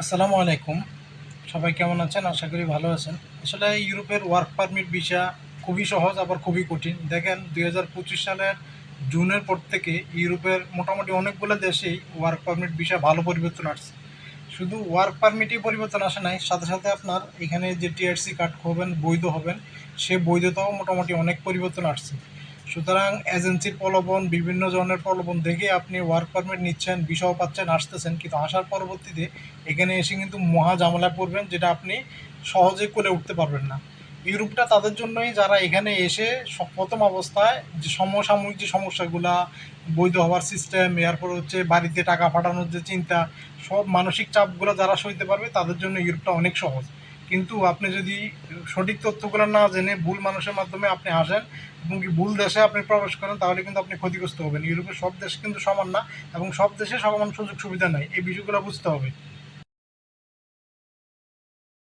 আসসালামু আলাইকুম। সবাই কেমন আছেন? আশা করি ভালো আছেন। আসলে ইউরোপের ওয়ার্ক পারমিট ভিসা খুবই সহজ, আবার খুবই কঠিন। দেখেন, দুই হাজার পঁচিশ সালের জুনের পর থেকে ইউরোপের মোটামুটি অনেকগুলো দেশেই ওয়ার্ক পারমিট ভিসা ভালো পরিবর্তন আসছে। শুধু ওয়ার্ক পারমিটই পরিবর্তন আসে নাই, সাথে সাথে আপনার এখানে যে টিআরসি কার্ড হবেন বৈধ হবেন, সে বৈধতাও মোটামুটি অনেক পরিবর্তন আসছে। সুতরাং এজেন্সির প্রলোভন, বিভিন্ন ধরনের প্রলোভন দেখে আপনি ওয়ার্ক পারমিট নিচ্ছেন, বিষয় পাচ্ছেন, আসতেছেন। কিন্তু আসার পরবর্তীতে এখানে এসে কিন্তু মহা ঝামেলায় পড়বেন, যেটা আপনি সহজে করে উঠতে পারবেন না। ইউরোপটা তাদের জন্যই যারা এখানে এসে প্রথম অবস্থায় যে সমসাময়িক যে সমস্যাগুলা, বৈধ হওয়ার সিস্টেম এরপর হচ্ছে বাড়িতে টাকা পাঠানোর যে চিন্তা, সব মানসিক চাপগুলো যারা সইতে পারবে, তাদের জন্য ইউরোপটা অনেক সহজ। কিন্তু আপনি যদি সঠিক তথ্যগুলো না জেনে ভুল মানুষের মাধ্যমে আপনি আসেন এবং কি ভুল দেশে আপনি প্রবেশ করেন, তাহলে কিন্তু আপনি ক্ষতিগ্রস্ত হবেন। ইউরোপের সব দেশ কিন্তু সমান না এবং সব দেশে সমান সুযোগ সুবিধা নাই। এই বিষয়গুলো বুঝতে হবে।